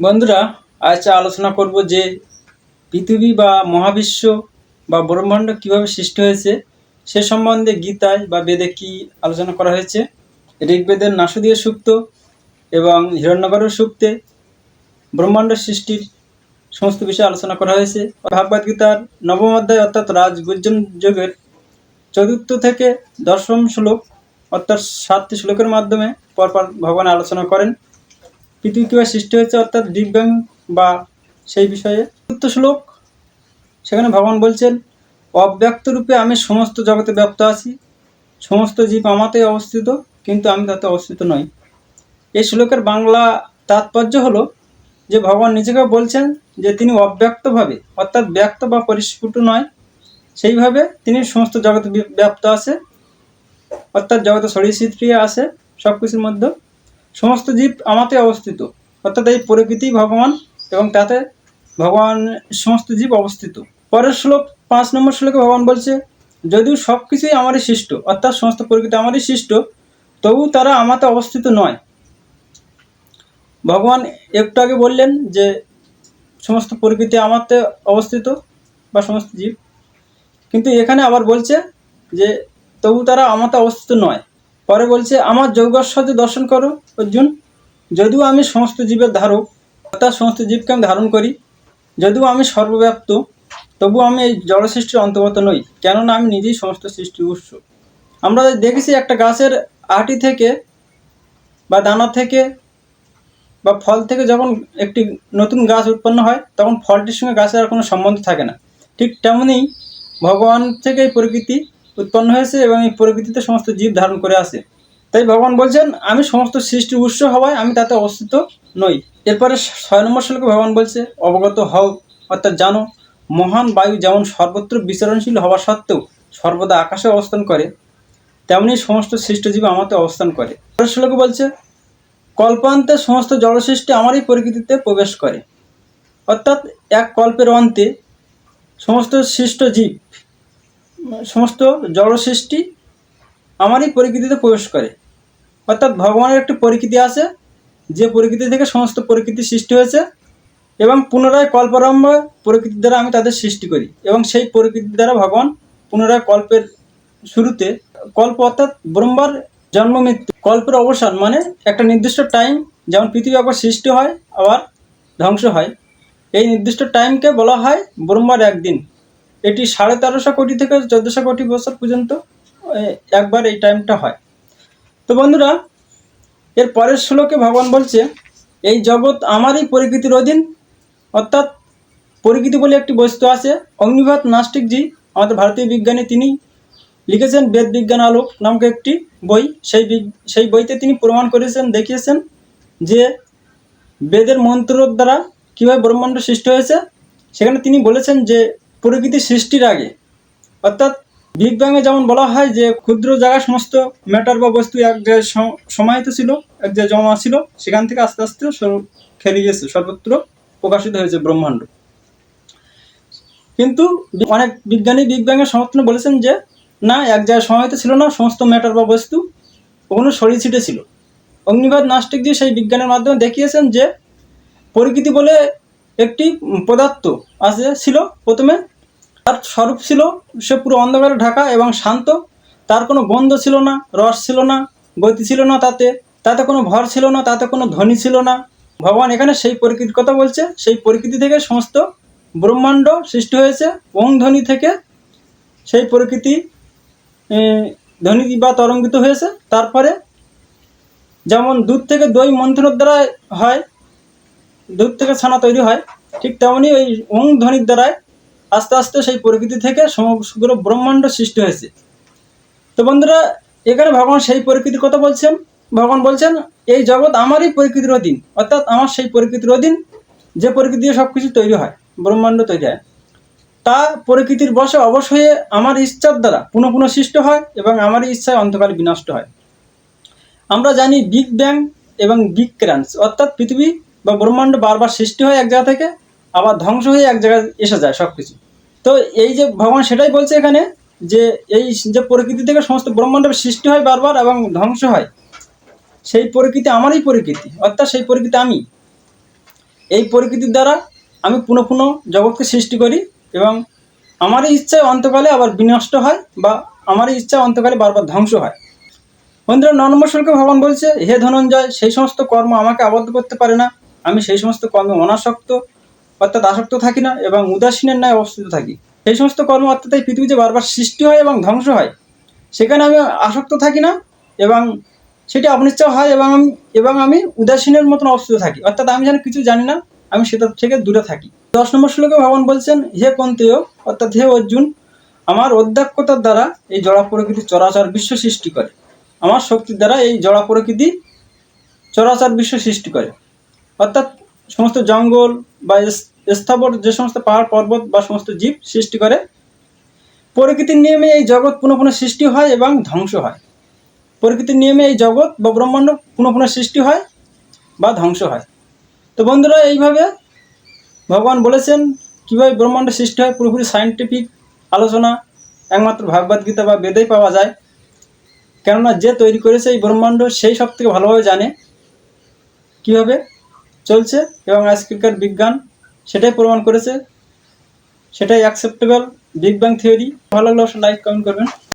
বন্ধুরা, আজ আলোচনা করব যে পৃথিবী বা মহাবিশ্ব বা ব্রহ্মাণ্ড কীভাবে সৃষ্টি হয়েছে, সে সম্বন্ধে গীতায় বা বেদে কি আলোচনা করা হয়েছে, ঋগ্বেদের নাসদীয় সূক্ত এবং হিরণ্যগরের সূক্তে ব্রহ্মাণ্ড সৃষ্টির সমস্ত বিষয়ে আলোচনা করা হয়েছে। ভাগবত গীতার নবম অধ্যায় অর্থাৎ রাজগুজ্জন যুগের চতুর্থ থেকে দশম শ্লোক অর্থাৎ সাতটি শ্লোকের মাধ্যমে পরপর ভগবান আলোচনা করেন। পৃথিবী কীভাবে সৃষ্টি হয়েছে অর্থাৎ বিগ ব্যাং বা সেই বিষয়ে? চতুর্থ শ্লোক, সেখানে ভগবান বলছেন, অব্যক্ত রূপে আমি সমস্ত জগতে ব্যপ্ত আছি। সমস্ত জীব আমাতেই অবস্থিত, কিন্তু আমি তাতে অবস্থিত নই। এই শ্লোকের বাংলা তাৎপর্য হলো যে ভগবান নিজেকে বলছেন যে তিনি অব্যক্তভাবে, অর্থাৎ ব্যক্ত বা পরিস্ফুট নয়, সেইভাবে তিনি সমস্ত জগতে ব্যপ্ত আছে, অর্থাৎ জগতে ছড়িয়ে ছিটিয়ে আছে সব কিছুর মধ্যে। সমস্ত জীব আমাতে অবস্থিত। অর্থাৎ এই প্রকৃতি ভগবান এবং তাতে ভগবান সমস্ত জীব অবস্থিত। পরের শ্লোক, পাঁচ নম্বর শ্লোকে ভগবান বলছে, যদিও সব কিছুই আমারই সৃষ্ট, অর্থাৎ সমস্ত প্রকৃতি আমারই সৃষ্ট তবু তারা আমাতে অবস্থিত নয়। ভগবান একটু আগে বললেন যে, সমস্ত প্রকৃতি আমাতে অবস্থিত বা সমস্ত জীব। কিন্তু এখানে আবার বলছে যে তবু তারা আমাতে অবস্থিত নয়। পরে বলছে, আমার যৌগস্বর্য দর্শন করো, অর্জুন। যদিও আমি সমস্ত জীবের ধারক অর্থাৎ সমস্ত জীবকে আমি ধারণ করি। যদিও আমি সর্বব্যাপ্ত, তবু আমি এই জড়সৃষ্টির অন্তর্গত নই, কেননা আমি নিজেই সমস্ত সৃষ্টির উৎস। আমরা দেখেছি একটা গাছের আটি থেকে বা দানা থেকে বা ফল থেকে যখন একটি নতুন গাছ উৎপন্ন হয়, তখন ফলটির সঙ্গে গাছের আর কোনো সম্বন্ধ থাকে না। ঠিক তেমনই ভগবান থেকে এই প্রকৃতি উৎপন্ন হয়েছে এবং এই প্রকৃতিতে সমস্ত জীব ধারণ করে আসে তাই ভগবান বলছেন, আমি সমস্ত সৃষ্টির উৎস হওয়ায় আমি তাতে অবস্থিত নই। এরপরে ছয় নম্বর শ্লোকে ভগবান বলছে, অবগত হও, অর্থাৎ জানো, মহান বায়ু যেমন সর্বত্র বিচরণশীল হওয়া সত্ত্বেও সর্বদা আকাশে অবস্থান করে, তেমনি সমস্ত সৃষ্টজীব আমাতে অবস্থান করে। শ্লোকে বলছে, কল্পান্তে সমস্ত জড়সৃষ্টি আমারই প্রকৃতিতে প্রবেশ করে। অর্থাৎ এক কল্পের অন্তে সমস্ত সৃষ্ট জীব সমস্ত জড় সৃষ্টি আমারই প্রকৃতিতে প্রবেশ করে। অর্থাৎ ভগবানের একটি প্রকৃতি আছে, যে প্রকৃতি থেকে সমস্ত প্রকৃতি সৃষ্টি হয়েছে এবং পুনরায় কল্পারম্ভ প্রকৃতির দ্বারা আমি তাদের সৃষ্টি করি এবং সেই প্রকৃতির দ্বারা ভগবান পুনরায় কল্পের শুরুতে, কল্প অর্থাৎ ব্রহ্মার জন্ম মৃত্যু, কল্পের অবসান মানে একটা নির্দিষ্ট টাইম যেমন পৃথিবী একবার সৃষ্টি হয়, আবার ধ্বংস হয়। এই নির্দিষ্ট টাইমকে বলা হয় ব্রহ্মার একদিন। এটি সাড়ে তেরোশো কোটি থেকে চোদ্দোশো কোটি বছর পর্যন্ত একবার এই টাইমটা হয়। তো বন্ধুরা, এর পরের শ্লোকে ভগবান বলছে, এই জগৎ আমারই প্রকৃতির অধীন। অর্থাৎ প্রকৃতি বলে একটি বস্তু আছে। অগ্নিভাত নাস্টিকজি আমাদের ভারতীয় বিজ্ঞানী তিনি লিখেছেন বেদ বিজ্ঞান আলোক নামক একটি বই। সেই সেই বইতে তিনি প্রমাণ করেছেন, দেখিয়েছেন যে বেদের মন্ত্রের দ্বারা কীভাবে ব্রহ্মাণ্ড সৃষ্টি হয়েছে। সেখানে তিনি বলেছেন যে প্রকৃতি সৃষ্টির আগে। অর্থাৎ বিগ ব্যাংয়ে যেমন বলা হয় যে ক্ষুদ্র জায়গায় সমস্ত ম্যাটার বা বস্তু এক জায়গায় সম- সমাহিত ছিল, এক জায়গায় জমা ছিল, সেখান থেকে আস্তে আস্তে খেলে গেছে, সর্বত্র প্রকাশিত হয়েছে ব্রহ্মাণ্ড। কিন্তু অনেক বিজ্ঞানী বিগ ব্যাংয়ের সমর্থনে বলেছেন যে, না, এক জায়গায় সমাহিত ছিল না, সমস্ত ম্যাটার বা বস্তু ওখানে ছড়িয়ে ছিটে ছিল। অগ্নিবাদ নাস্তিক দিয়ে সেই বিজ্ঞানের মাধ্যমে দেখিয়েছেন যে, প্রকৃতি বলে একটি পদার্থ আছে, ছিল প্রথমে। তার স্বরূপ ছিল, সে পুরো অন্ধকারে ঢাকা এবং শান্ত। তার কোনো গন্ধ ছিল না, রস ছিল না, গতি ছিল না তাতে। তাতে কোনো ভর ছিল না, তাতে কোনো ধ্বনি ছিল না। ভগবান এখানে সেই প্রকৃতির কথা বলছে। সেই প্রকৃতি থেকে সমস্ত ব্রহ্মাণ্ড সৃষ্টি হয়েছে, ওং ধ্বনি থেকে। সেই প্রকৃতি ধ্বনি বা তরঙ্গিত হয়েছে। তারপরে যেমন দুধ থেকে দই মন্থনের দ্বারা হয় দুধ থেকে ছানা তৈরি হয়, ঠিক তেমনি ওই ওং ধ্বনির দ্বারায় আস্তে আস্তে সেই প্রকৃতি থেকে সমগ্র ব্রহ্মাণ্ড সৃষ্টি হয়েছে। তো বন্ধুরা, এখানে ভগবান সেই প্রকৃতির কথা বলছেন। ভগবান বলছেন, এই জগৎ আমারই প্রকৃতির অধীন, অর্থাৎ আমার সেই প্রকৃতির অধীন যে প্রকৃতি দিয়ে সব কিছু তৈরি হয়, ব্রহ্মাণ্ড তৈরি হয়। তা প্রকৃতির বশে অবশ্যই আমার ইচ্ছার দ্বারা পুনঃ পুনঃ সৃষ্ট হয় এবং আমারই ইচ্ছায় অন্তকালে বিনষ্ট হয়। আমরা জানি বিগ ব্যাং এবং বিগ ক্রাঞ্চ অর্থাৎ পৃথিবী বা ব্রহ্মাণ্ড বারবার সৃষ্টি হয় এক জায়গা থেকে আবার ধ্বংস হয়ে এক জায়গায় এসে যায় সব কিছু তো এই যে ভগবান সেটাই বলছে এখানে যে এই যে প্রকৃতি থেকে সমস্ত ব্রহ্মাণ্ড সৃষ্টি হয় বারবার এবং ধ্বংস হয়। সেই প্রকৃতি আমারই প্রকৃতি, অর্থাৎ সেই প্রকৃতি আমি। এই প্রকৃতির দ্বারা আমি পুনঃ পুনঃ জগৎকে সৃষ্টি করি এবং আমারই ইচ্ছায় অন্তকালে আবার বিনষ্ট হয় বা আমারই ইচ্ছা অন্তকালে বারবার ধ্বংস হয়। বন্ধুরা ন নম্বর শ্লোকে ভগবান বলছে, হে ধনঞ্জয়, সেই সমস্ত কর্ম আমাকে আবদ্ধ করতে পারে না। আমি সেই সমস্ত কর্মে অনাসক্ত অর্থাৎ আসক্ত থাকি না এবং উদাসীনের ন্যায় অবস্থিত থাকি। সেই সমস্ত কর্ম অর্থাৎ এই পৃথিবীতে বারবার সৃষ্টি হয় এবং ধ্বংস হয়, সেখানে আমি আসক্ত থাকি না এবং সেটি অনিচ্ছা হয় এবং আমি এবং আমি উদাসীনের মতন অবস্থিত থাকি। অর্থাৎ আমি যেন কিছু জানি না, আমি সেটা থেকে দূরে থাকি। দশ নম্বর শ্লোকে ভগবান বলছেন, হে কন্তেয় অর্থাৎ হে অর্জুন, আমার অধ্যক্ষতার দ্বারা এই জড়া প্রকৃতি চরাচর বিশ্ব সৃষ্টি করে। আমার শক্তির দ্বারা এই জড়া প্রকৃতি চরাচর বিশ্ব সৃষ্টি করে। অর্থাৎ সমস্ত জঙ্গল বা স্থাবর যে সমস্ত পাহাড়, পর্বত বা সমস্ত জীব সৃষ্টি করে, প্রকৃতির নিয়মে এই জগৎ পুনঃ পুনঃ সৃষ্টি হয় এবং ধ্বংস হয়। প্রকৃতির নিয়মে এই জগৎ বা ব্রহ্মাণ্ড পুনঃ পুনঃ সৃষ্টি হয় বা ধ্বংস হয়। তো বন্ধুরা, এইভাবে ভগবান বলেছেন, কীভাবে ব্রহ্মাণ্ড সৃষ্টি হয় পুরোপুরি সায়েন্টিফিক আলোচনা, একমাত্র ভাগবত গীতা বা বেদেই পাওয়া যায়। কেননা, যে তৈরি করেছে এই ব্রহ্মাণ্ড, সেই সব থেকে ভালোভাবে জানে। কীভাবে? চলছে এবং আজকালকার বিজ্ঞান সেটাই প্রমাণ করেছে, সেটাই অ্যাকসেপ্টেবল বিগ ব্যাং থিওরি ভালো লাগলে লাইক কমেন্ট করবেন।